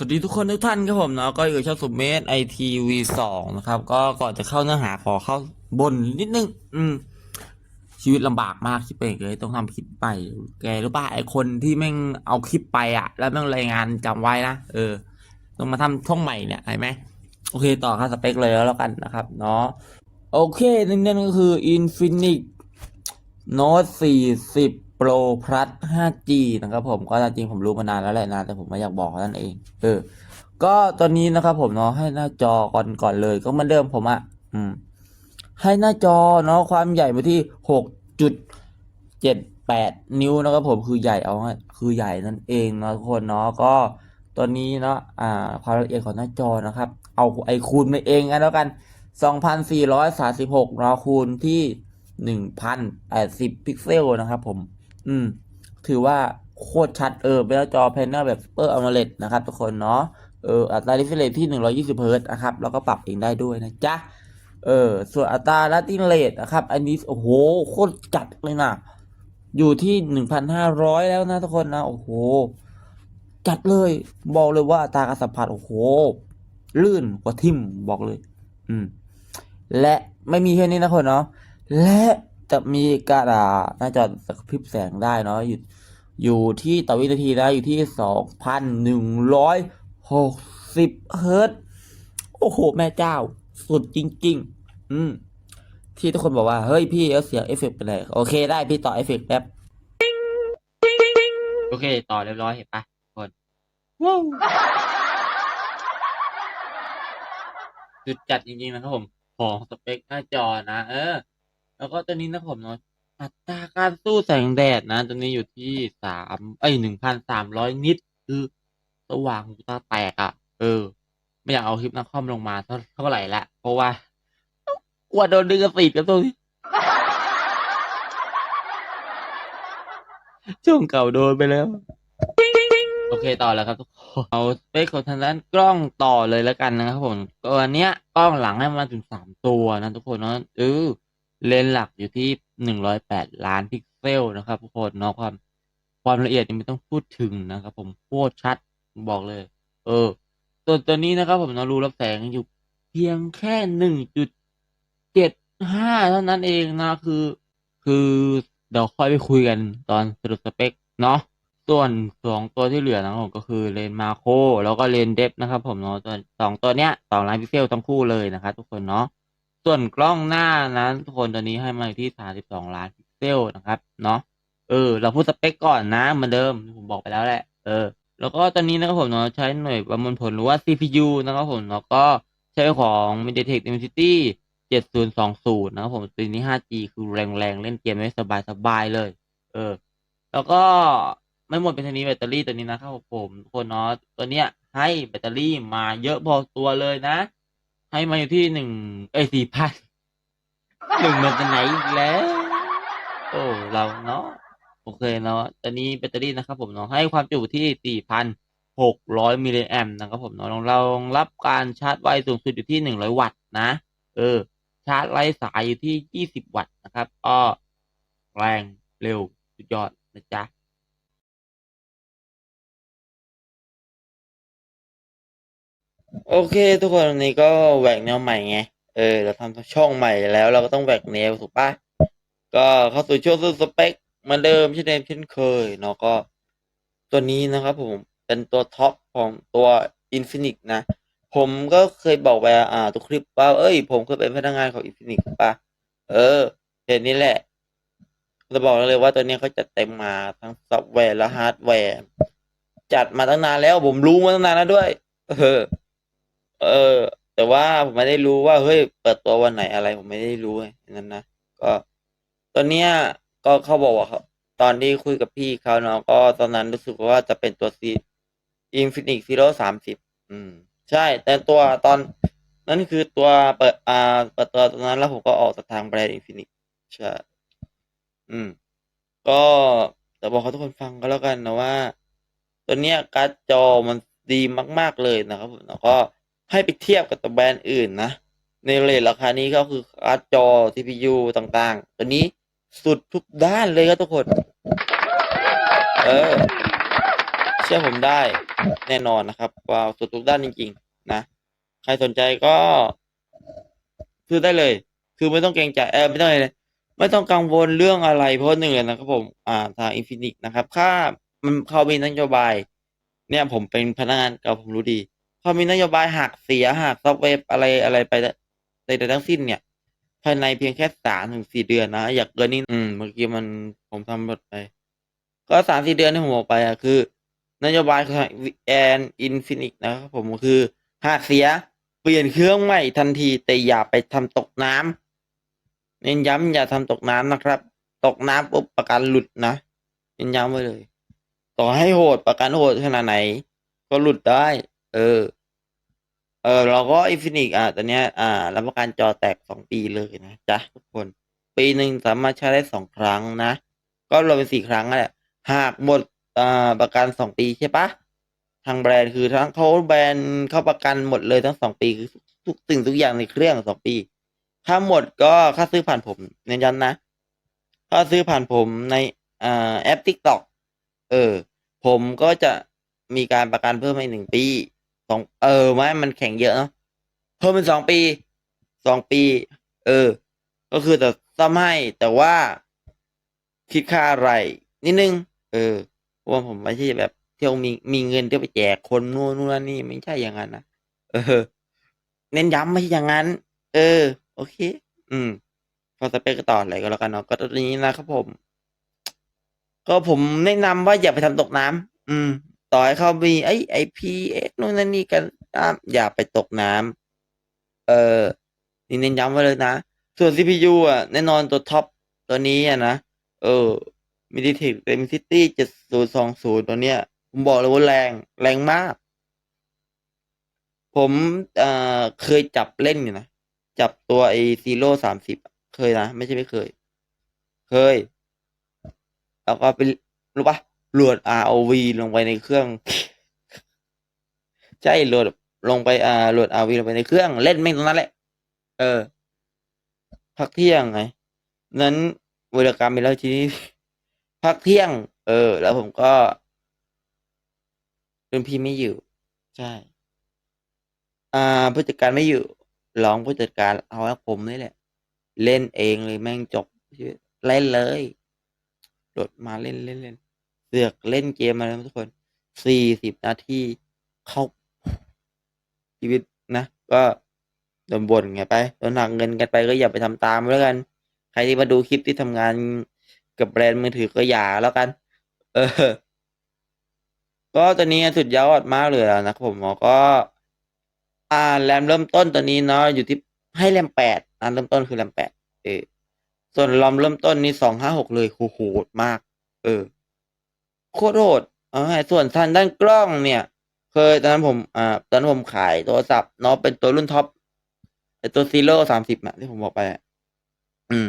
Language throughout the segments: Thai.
สวัสดีทุกคนทุกท่านครับผมเนาะก็อยู่ช่องสุเมธไอทีวีสองนะครับ ก็ก่อนจะเข้าเนื้อหาขอเข้าบนนิดนึง อืม ชีวิตลำบากมากที่เป็นเลยต้องทำคลิปไป แกรู้ป่ะไอคนที่แม่งเอาคลิปไปอะแล้วแม่งรายงานจำไว้นะเออต้องมาทำช่องใหม่เนี่ยเห็นไหมโอเคต่อค่าสเปคเลยแล้วกันนะครับ เนาะโอเคนั่นก็คือ Infinix Note 40 Pro Plus 5G นะครับผมก็จริงผมรู้มานานแล้วแหละนะแต่ผมไม่อยากบอกนั่นเอง เออ ก็ตอนนี้นะครับผมเนาะให้หน้าจอก่อนก่อนเลย ก็เหมือนเดิมผมอะ่ะอืม ให้หน้าจอเนาะความใหญ่ไปที่หกจุดเจ็ดแปดนิ้วนะครับผมคือใหญ่เอาง่ายคือใหญ่นั่นเองนะทุกคนเนาะก็ตัวนี้เนาะอ่า ความละเอียดของหน้าจอนะครับ เอาไอคูณไปเองกันแล้วกันสองพันสี่ร้อยสาสิบหกเราคูณที่หนึ่งพันแปดสิบพิกเซลนะครับผม อืม ถือว่าโคตรชัดเออเป็นจอแพนเนลแบบ Super AMOLED นะครับทุกคนเนาะเอออัตรา refresh ที่ 120เฮิร์ตนะครับ แล้วก็ปรับเองได้ด้วยนะจ๊ะเออส่วนอัตรา Rating Rate นะครับ อันนี้โอ้โหโคตรจัดเลยนะ อยู่ที่1,500แล้วนะทุกคนนะโอ้โห จัดเลยบอกเลยว่าอัตราการสัมผัสโอ้โห ลื่นกว่าทิมบอกเลย อืม และไม่มีแค่นี้นะคนเนาะและ จะมีกรอ่าหน้าจอกระพริบแสงได้เนาะอยู่อยู่ที่ต่อวินาทีนะอยู่ที่สองพันหนึ่งร้อยหกสิบเฮิร์ตโอ้โห แม่เจ้า สุดจริง ๆ อืม ที่ทุกคนบอกว่า เฮ้ยพี่เอาเสียงเอฟเฟกต์ไปเลย โอเคได้พี่ต่อเอฟเฟกต์แป๊บโอเค ต่อเรียบร้อยเห็นปะทุกคนว้าวจุดจัดจริงๆนะครับผม ของสเปคหน้าจอนะ เออ แล้วก็ตัวนี้นะครับผมเนาะอัตราการสู้แสงแดดนะตัวนี้อยู่ที่สามเอ้ยหนึ่งพันสามร้อยนิตคือสว่างหูตาแตกอะ่ะ เออ ไม่อยากเอาคลิปนักคอมลงมาเท่าเท่าไหร่ละเพราะว่ากลัวโดนดึงกระสีกันตรงนี้ช่วงเก่าโดนไปแล้ว โอเคต่อแล้วครับทุกคนเอาสเปคของทางด้านกล้องต่อเลยแล้วกันนะครับผมตัวเนี้ยกล้องหลังให้มาถึงสามตัวนะทุกคนเนาะเออ เลนส์หลักอยู่ที่หนึ่งร้อยแปดล้านพิกเซลนะครับทุกคนเนาะความความละเอียดนี่ไม่ต้องพูดถึงนะครับ ผมโคตรชัดบอกเลย เออตัวตัวนี้นะครับ ผมเนาะรูรับแสงอยู่เพียงแค่หนึ่งจุดเจ็ดห้าเท่านั้นเองนะคือ คือเดี๋ยวค่อยไปคุยกันตอนสรุปสเปคเนาะส่วนสองตัวที่เหลือนะครับผมก็คือเลนมาโค แล้วก็เลนเดฟนะครับ ผมเนาะตัวสองตัวเนี้ยสองล้านพิกเซลทั้งคู่เลยนะครับทุกคนเนาะ ส่วนกล้องหน้านั้นทุกคนตัวนี้ให้มาอยู่ที่สามสิบสองล้านพิกเซลนะครับเนาะเออ เราพูดสเปคก่อนนะเหมือนเดิมผมบอกไปแล้วแหละเออแล้วก็ตอนนี้นะครับผมเนาะใช้หน่วยประมวลผลหรือว่า CPU นะครับผมเนาะก็ใช้ของ MediaTek Dimensity 7020 นะครับผมตัวนี้ 5G คือแรงๆ เล่นเกมได้สบายๆ เลย เออ แล้วก็ไม่หมดเป็นท่นี้แบตเตอรี่ตัวนี้นะครับผมทุกคนเนาะตัวเนี้ยให้แบตเตอรี่มาเยอะพอตัวเลยนะ ให้มาอยู่ที่หนึ่งเอสี่พันหนึ่งมันจะไหนอีกแล้ว โอ้เราเนาะโอเคเนาะตอนนี้แบตเตอรี่นะครับผมเนาะให้ความจุที่สี่พันหกร้อยมิลลิแอมนะครับผมเนาะรองรองรับการชาร์จไวสูงสุดอยู่ที่หนึ่งร้อยวัตต์นะ เออ ชาร์จไร้สายอยู่ที่ยี่สิบวัตต์นะครับก็แรงเร็วสุดยอดนะจ๊ะ โอเค ทุกคนวันนี้ก็แหวกแนวใหม่ไง เออ เราทำช่องใหม่แล้วเราก็ต้องแหวกแนวถูกปะก็เข้าสู่ช่วงสเปคเหมือนเดิมเช่นเดิมเช่นเคยเนาะก็ ตัวนี้นะครับผมเป็นตัวท็อปของตัว Infinix นะ ผมก็เคยบอกไปอ่าตัวคลิปว่าเอ้ย ผมเคยเป็นพนักงานของ Infinix ปะเออเหตุนี้แหละจะบอกเลยว่าตัวนี้เขาจัดเต็มมาทั้งซอฟต์แวร์และฮาร์ดแวร์ จัดมาตั้งนานแล้วผมรู้มาตั้งนานแล้วด้วย เออ เออ แต่ว่าผมไม่ได้รู้ว่าเฮ้ยเปิดตัววันไหนอะไร ผมไม่ได้รู้ไงนั้นนะก็ ตอนเนี้ยก็เขาบอกว่าเขาตอนที่คุยกับพี่เขาเนาะก็ตอนนั้นรู้สึกว่าจะเป็นตัวซีอินฟินิกซีโร่สามสิบอืม ใช่ แต่ตัวตอนนั้นคือตัวเปิดอ่าเปิดตัวตอนนั้นแล้วผมก็ออกจากทางแบรนด์อินฟินิกใช่ อืม ก็แต่บอกเขาทุกคนฟังก็แล้วกันนะว่า ตัวเนี้ยการ์ดจอมันดีมาก ๆ เลยนะครับผมแล้วก็ ให้ไปเทียบกับตัวแบรนด์อื่นนะ ในเรทราคานี้ก็คือการ์ดจอ CPU ต่างๆ ตัวนี้สุดทุกด้านเลยครับทุกคน เออ เชื่อผมได้แน่นอนนะครับว้าสุดทุกด้านจริง ๆ นะ ใครสนใจก็ซื้อได้เลย คือไม่ต้องเกรงใจเออไม่ต้องอะไรเลยไม่ต้องกังวลเรื่องอะไรเพราะหนึ่งเลยนะครับผมอ่าทางอินฟินิกนะครับ ค่ามันเขามีนโยบาย เนี่ยผมเป็นพนักงานเก่าผมรู้ดี เขามีนโยบายหักเสียหักซอฟต์แวร์อะไรอะไรไปใดๆทั้งสิ้นเนี่ยภายในเพียงแค่สามถึงสี่เดือนนะอยากเกินนี่อืมเมื่อกี้มันผมทำหมดไป ก็สามสี่เดือนที่ผมบอกไปอะคือนโยบายของแอนอินฟินิกนะครับผมคือหากเสียเปลี่ยนเครื่องใหม่ทันทีแต่อย่าไปทำตกน้ำเน้นย้ำอย่าทำตกน้ำนะครับ ตกน้ำปุ๊บประกันหลุดนะเน้นย้ำไว้เลย ต่อให้โหดประกันโหดขนาดไหน ก็หลุดได้ เออ เออ เราก็อินฟินิกอะตอนเนี้ย อ่ารับประกันจอแตกสองปีเลยนะจ๊ะทุกคน ปีหนึ่งสามารถใช้ได้สองครั้งนะ ก็รวมเป็นสี่ครั้งแหละ หากหมดอ่าประกันสองปีใช่ปะทางแบรนด์คือทั้งเขาแบรนด์เขาประกันหมดเลยทั้งสองปีคือทุกสิ่งทุกอย่างในเครื่องสองปี ถ้าหมดก็ค่าซื้อผ่านผมเน้นย้ำนะค่าซื้อผ่านผมในอ่าแอป TikTok เออ ผมก็จะมีการประกันเพิ่มให้หนึ่งปี สองเออไม่มันแข่งเยอะเนาะเพิ่มเป็นสองปีสองปี เออ ก็คือแต่ซ่อมให้แต่ว่า คิดค่าอะไร นิดนึง เออว่าผมไม่ใช่แบบเที่ยวมีมีเงินเที่ยวไปแจกคนนู่นนู่นนี่ไม่ใช่อย่างนั้นนะเออ เน้นย้ำไม่ใช่อย่างนั้น เออ โอเค อืมพอสเปคก็ต่ออะไรก็แล้วกันเนาะก็ตอนนี้นะครับผม ก็ผมแนะนำว่าอย่าไปทำตกน้ำอืม ต่อให้เขามีไอไอพีเอ็กนู่นนั่นนี่กันอ่าอย่าไปตกน้ำเออนี่เน้นย้ำไว้เลยนะ ส่วน CPU อะ แน่นอนตัวท็อปตัวนี้อะนะ เออมิดิเทคเต็มซิตี้เจ็ดศูนย์สองศูนย์ตัวเนี้ย ผมบอกเลยว่าแรงแรงมาก ผมเอ่อเคยจับเล่นอยู่นะ จับตัวไอซีโร่สามสิบเคยนะ ไม่ใช่ไม่เคย เคย แล้วก็ไปรู้ปะ โหลด ROV ลงไปในเครื่อง ใช่โหลดลงไปอ่าโหลด ROV ลงไปในเครื่องเล่นแม่งตรงนั้นแหละ เออ พักเที่ยงไง นั้นเวลากรรมไปแล้วทีนี้ พักเที่ยง เออ แล้วผมก็รุ่นพี่ไม่อยู่ ใช่ อ่าผู้จัดการไม่อยู่ร้องผู้จัดการเอาแล้วผมนี่แหละ เล่นเองเลยแม่งจบ เล่นเลยโดดมาเล่นเล่นเล่น เสือกเล่นเกมมาแล้วทุกคนสี่สิบนาทีเข้าชีวิตนะ ก็โดนบ่นไงไปโดนหักเงินกันไปก็อย่าไปทำตามแล้วกัน ใครที่มาดูคลิปที่ทำงานกับแบรนด์มือถือก็อย่าแล้วกัน เออ ก็ตอนนี้สุดยอดมากเลยนะผมก็ อ่าแรมเริ่มต้นตอนนี้เนาะอยู่ที่ให้แรมแปดอ่าเริ่มต้นคือแรมแปดเออส่วนรอมเริ่มต้นนี่สองห้าหกเลยโหดมาก เออ โคตรโหดอ่าส่วนทางด้านกล้องเนี่ย เคยตอนนั้นผมอ่าตอนนั้นผมขายโทรศัพท์เนาะเป็นตัวรุ่นท็อปไอตัวซีโร่สามสิบอะที่ผมบอกไป อืม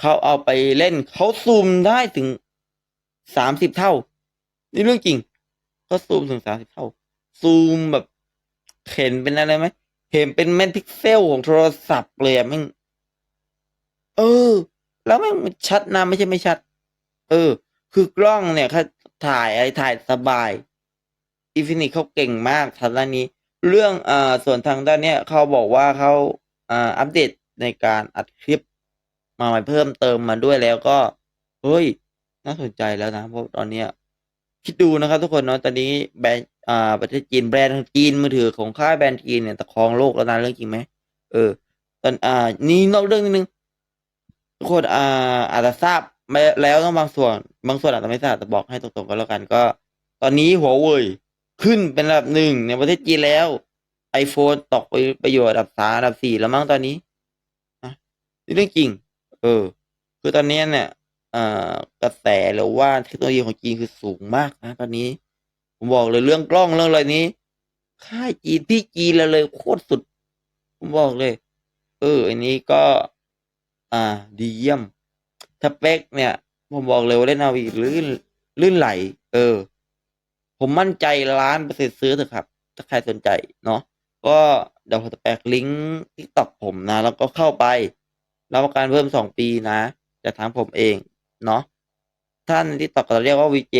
เขาเอาไปเล่นเขาซูมได้ถึงสามสิบเท่า นี่เรื่องจริงเขาซูมถึงสามสิบเท่า ซูมแบบเห็นเป็นอะไรไหมเห็นเป็นแมนพิกเซลของโทรศัพท์เลยอะแม่งเออ แล้วแม่งชัดนะไม่ใช่ไม่ชัด เออ คือกล้องเนี่ยเขาถ่ายอะไรถ่ายสบายอินฟินิตเขาเก่งมากทางด้านนี้ เรื่องอ่าส่วนทางด้านเนี้ยเขาบอกว่าเขาอ่าอัปเดตในการอัดคลิปมาใหม่เพิ่มเติมมาด้วยแล้วก็ เฮ้ย น่าสนใจแล้วนะเพราะตอนเนี้ยคิดดูนะครับทุกคนเนาะตอนนี้แบรนด์อ่าประเทศจีนแบรนด์ทางจีนมือถือของค่ายแบรนด์จีนเนี่ยตะครองโลกแล้วนะเรื่องจริงไหมเออตอนอ่า นี่นอกเรื่องนิดนึงทุกคนอ่าอาจจะทราบ ไม่แล้วต้องบางส่วน บางส่วนอาจจะไม่ทราบแต่บอกให้ตรงๆก็แล้วกันก็ ตอนนี้หัวเว่ยขึ้นเป็นระดับหนึ่งในประเทศจีนแล้ว iPhone ตกไปไปอยู่อันดับสามอันดับสี่แล้วมั้งตอนนี้นะนี่เรื่องจริง เออ คือตอนนี้เนี่ยกระแสหรือว่าเทคโนโลยีของจีนคือสูงมากนะตอนนี้ ผมบอกเลยเรื่องกล้องเรื่องอะไรนี้ค่ายจีนที่จีนลยเลยโคตรสุด ผมบอกเลย เออ อันนี้ก็ อ่า ดีเยี่ยม สเปคเนี่ย ผมบอกเลยว่าเล่นนาวีลื่นลื่นไหล เออ ผมมั่นใจล้านเปอร์เซ็นต์ซื้อเถอะครับ ถ้าใครสนใจเนาะก็เดี๋ยวผมจะแปะลิงก์ทิกตอกผมนะ แล้วก็เข้าไปรับประกันเพิ่มสองปีนะจากทางผมเอง เนาะท่านที่ตอกเราเรียกว่าวีเจ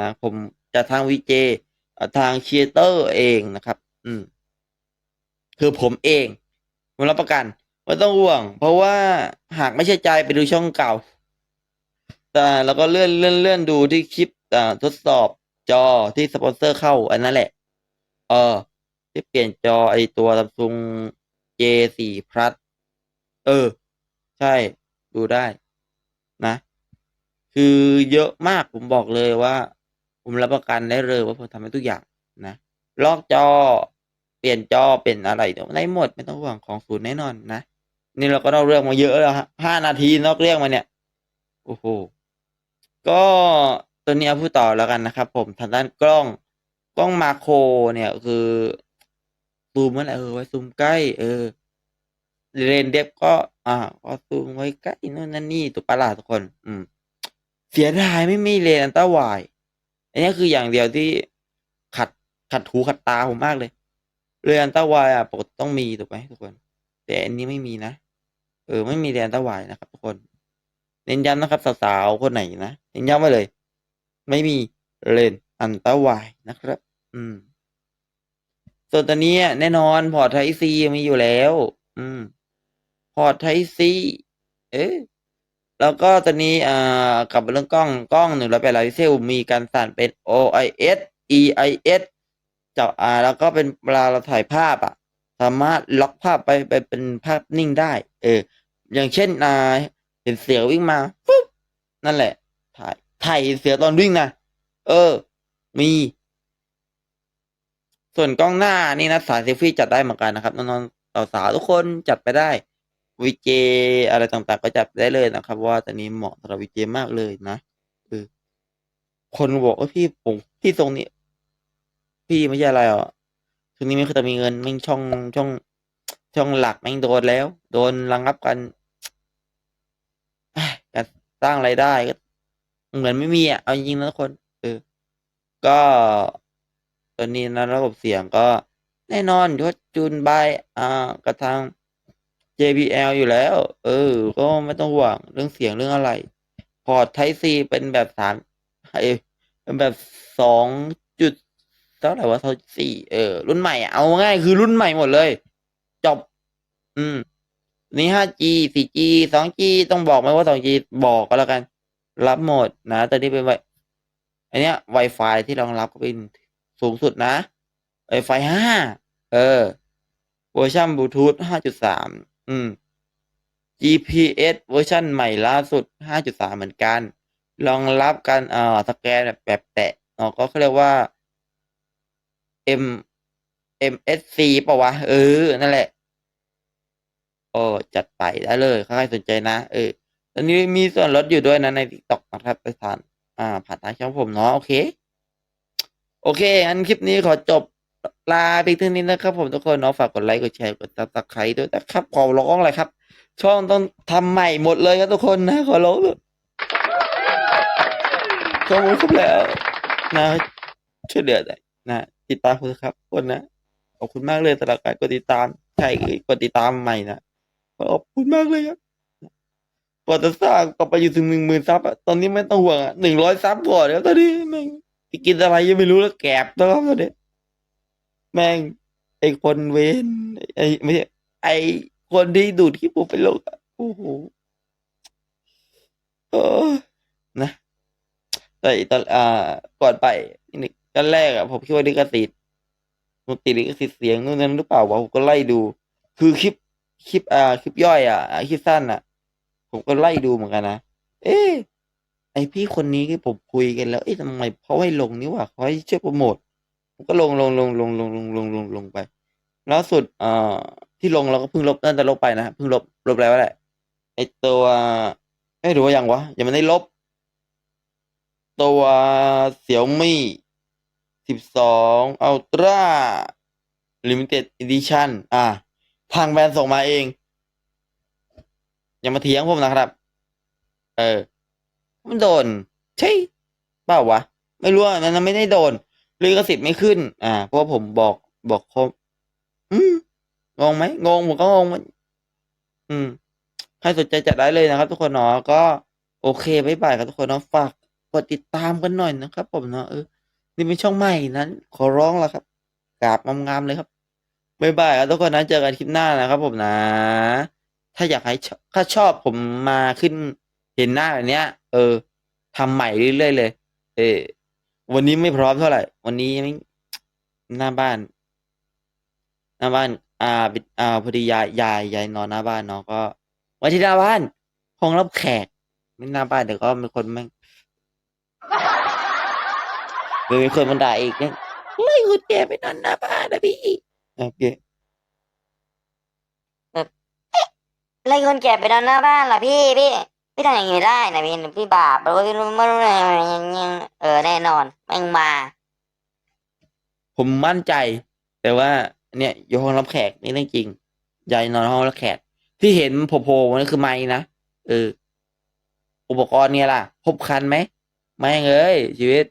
นะผมจะทางวีเจทางครีเอเตอร์เองนะครับ อืม คือผมเองผมรับประกันไม่ต้องห่วง เพราะว่าหากไม่ใช่ใจไปดูช่องเก่า แต่เราก็เลื่อนเลื่อนเลื่อนดูที่คลิปอ่าทดสอบจอที่สปอนเซอร์เข้าอันนั้นแหละ เออ ที่เปลี่ยนจอไอตัว Samsung J4 Plus เออ ใช่ ดูได้ นะ คือเยอะมากผมบอกเลยว่า ผมรับประกันได้เลยว่าผมทำให้ทุกอย่างนะลอกจอ เปลี่ยนจอเป็นอะไรเดี๋ยวได้หมดไม่ต้องห่วงของศูนย์แน่นอนนะ นี่เราก็นอกเรื่องมาเยอะแล้วฮะห้านาทีนอกเรื่องมาเนี่ย โอ้โห ก็ตัวนี้เอาพูดต่อแล้วกันนะครับ ผมทางด้านกล้องกล้องมาโครเนี่ยคือซูมเมื่อไหร่เออไว้ซูมใกล้ เออเรนเดฟก็อ่าก็ซูมไว้ใกล้นู่นนั่นนี่ตัวประหลาดทุกคน อืม เสียดายไม่มีเลนอันต้าวายอันนี้คืออย่างเดียวที่ขัดขัดหูขัดตาผมมากเลยเรียนต้าวายอะปกติต้องมีถูกไหมทุกคน แต่อันนี้ไม่มีนะ เออ ไม่มีเรียนต้าวายนะครับทุกคน เน้นย้ำนะครับสาวๆคนไหนนะเน้นย้ำไว้เลย ไม่มีเลนอันต้าวายนะครับ อืม ส่วนตัวนี้แน่นอนพอร์ตไทซีมีอยู่แล้ว อืม พอร์ตไทซีเอ๊ะแล้วก็ตัวนี้อ่ากลับมาเรื่องกล้องกล้องหนึ่งร้อยแปดล้านพิกเซลมีการสั่นเป็น OIS EIS จับอ่า แล้วก็เป็นเวลาเราถ่ายภาพอะ สามารถล็อกภาพไปไปเป็นภาพนิ่งได้ เออ อย่างเช่นอ่า เห็นเสือวิ่งมาปุ๊บนั่นแหละ ถ่ายถ่ายเสือตอนวิ่งนะเออ มี ส่วนกล้องหน้านี่นะสายเซลฟี่จัดได้เหมือนกันนะครับน้องๆสาวๆทุกคนจัดไปได้วีเจอะไรต่างๆ ก็จัดได้เลยนะครับ ว่าตอนนี้เหมาะสำหรับวีเจมากเลยนะเออคนบอกว่าพี่ผมพี่ทรงนี้ พี่ไม่ใช่อะไรหรอช่วงนี้ไม่เคยจะมีเงินแม่งช่องช่อง ช่องหลักแม่งโดนแล้ว โดนระงับกัน สร้างรายได้ก็เหมือนไม่มีอะ เอาจริงนะทุกคนเออก็ตอนนี้นะระบบเสียงก็แน่นอนยศจูนบายอ่ากระทาง JBL อยู่แล้ว เออ ก็ไม่ต้องห่วงเรื่องเสียงเรื่องอะไร พอร์ตไทซีเป็นแบบสามเอเป็นแบบสองจุดเท่าไหร่ว่าเท่าสี่เออ รุ่นใหม่ เอาง่ายคือรุ่นใหม่หมดเลย จบ อืม นี่ 5G 4G 2G ต้องบอกไหมว่า 2G บอกก็แล้วกัน รับหมดนะแต่นี่เป็นไวอันเนี้ย Wi-Fi ที่รองรับก็เป็นสูงสุดนะ Wi-Fi 5 เออเวอร์ชันบลูทูธ5.3 อืม GPS เวอร์ชันใหม่ล่าสุด 5.3 เหมือนกัน รองรับการเอ่อสแกนแบบแบบแตะเนาะก็เขาเรียกว่า M MSC ปะวะ เออ นั่นแหละ โอ้จัดไปได้เลยใครสนใจนะ เออตอนนี้มีส่วนลดอยู่ด้วยนะใน TikTok นะครับไปทานอ่า ผ่านทางช่องผมเนาะโอเค โอเคงั้นคลิปนี้ขอจบลาไปเท่นี้นะครับ ผมทุกคนเนาะฝากกดไลค์กดแชร์กดซับสไครต์ด้วยนะครับขอร้องเลยครับ ช่องต้องทำใหม่หมดเลยครับทุกคนนะขอร้องเลยขอบคุณครับแล้วนะช่วยเหลือได้นะติดตามคุณครับคนนะขอบคุณมากเลยสำหรับการกดติดตามใช่กดติดตามใหม่นะ ขอบคุณมากเลยครับกว่าจะสร้างต่อไปอยู่ถึงหนึ่งหมื่นซับอะตอนนี้ไม่ต้องห่วงอะหนึ่งร้อยซับก่อนแล้วตอนนี้แม่งไปกินอะไรยังไม่รู้แล้วแกบแล้วครับตอนนี้แม่งไอคนเวนไอไม่ใช่ไอคนที่ดูดขี้ปูไปลงอะโอ้โหเออนะแต่ตอนอ่าก่อนไปนี่ตอนแรกอะผมคิดว่าลิขสิทธิ์มันติดลิขสิทธิ์เสียงนู่นนั่นหรือเปล่าวะผมก็ไล่ดู คือคลิป คลิปอ่าคลิปย่อยอะอ่าคลิปสั้นอะ ผมก็ไล่ดูเหมือนกันนะเอ๊ะไอพี่คนนี้ที่ผมคุยกันแล้วเอ๊ะทำไมเขาให้ลงนี่วะเขาให้ช่วยโปรโมทผมก็ลงลงลงลงลงลงลงลงลงไปล่าสุดอ่อที่ลงเราก็เพิ่งลบนั่นแต่ลบไปนะเพิ่งลบลบแล้วแหละไอตัวไม่รู้ว่ายังวะยังไม่ได้ลบ ตัวเสี่ยวมี่สิบสองอัลตร้าลิมิเต็ดอีดิชั่นอ่า ทางแบรนด์ส่งมาเอง อย่ามาเถียงผมนะครับ เออ มันโดน ใช่เปล่าวะ ไม่รู้อะนั้นไม่ได้โดนลิขสิทธิ์ไม่ขึ้น อ่า เพราะว่าผมบอกบอกเขาอืมงงไหมงงผมก็งงมันอืมใครสนใจจัดได้เลยนะครับ ทุกคนเนาะก็ โอเคบ๊ายบายครับทุกคนเนาะฝากกดติดตามกันหน่อยนะครับ ผมเนาะเออนี่เป็นช่องใหม่นั้น ขอร้องแล้วครับกราบงามๆเลยครับ บ๊ายบายครับทุกคนนะเจอกันคลิปหน้านะครับผมนะ ถ้าอยากให้ถ้าชอบผมมาขึ้นเห็นหน้าแบบเนี้ย เออทำใหม่เรื่อยๆเลย เออวันนี้ไม่พร้อมเท่าไหร่ วันนี้ไม่หน้าบ้าน หน้าบ้าน อ่าบิดอ่าพอดียายยายยายนอนหน้าบ้านเนาะก็ไว้ที่หน้าบ้านห้องรับแขก ไม่หน้าบ้านเดี๋ยวก็มีคนแม่งเดี๋ยวมีคนมันด่าอีกเนี่ยเฮ้ยคุณแกไปนอนหน้าบ้านนะพี่ โอเคเลยคนแก่ไปนอนหน้าบ้านล่ะพี่พี่พี่ทำอย่างนี้ได้นะพี่พี่บาปแล้วก็ไม่รู้อะไรอย่างเงี้ยเออแน่นอนแม่งมา ผมมั่นใจ แต่ว่า เนี่ยอยู่ห้องรับแขกนี่เรื่องจริงยายนอนห้องรับแขก ที่เห็นโผล่ๆนั่นคือไม้นะเออ อุปกรณ์เนี่ยล่ะครบครันไหมไม่เอ้ยชีวิต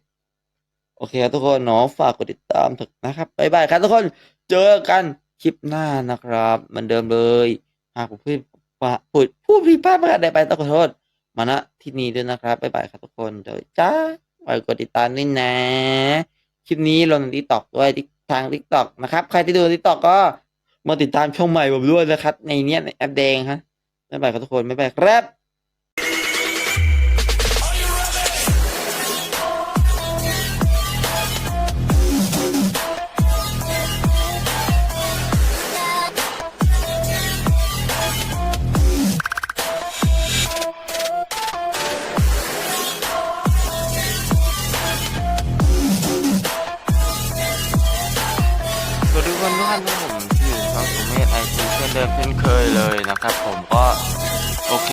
โอเคครับทุกคนเนาะฝากกดติดตามถอะนะครับบ๊ายบายครับทุกคน เจอกันคลิปหน้านะครับเหมือนเดิมเลย หากผมพูดว่าพูดพูดผิดพลาดประการใดไปต้องขอโทษมาณที่นี้ด้วยนะครับบ๊ายบายครับทุกคนเจอจ้าฝากดติดตามด้วยนะคลิปนี้ลงในทิกตอกด้วยทางทิกตอกนะครับ ใครที่ดูทิกตอกก็มาติดตามช่องใหม่ผมด้วยนะครับ ในเนี้ยในแอปแดงฮะบ๊ายบายครับทุกคนบ๊ายบายครับ เลยนะครับผมก็โอเค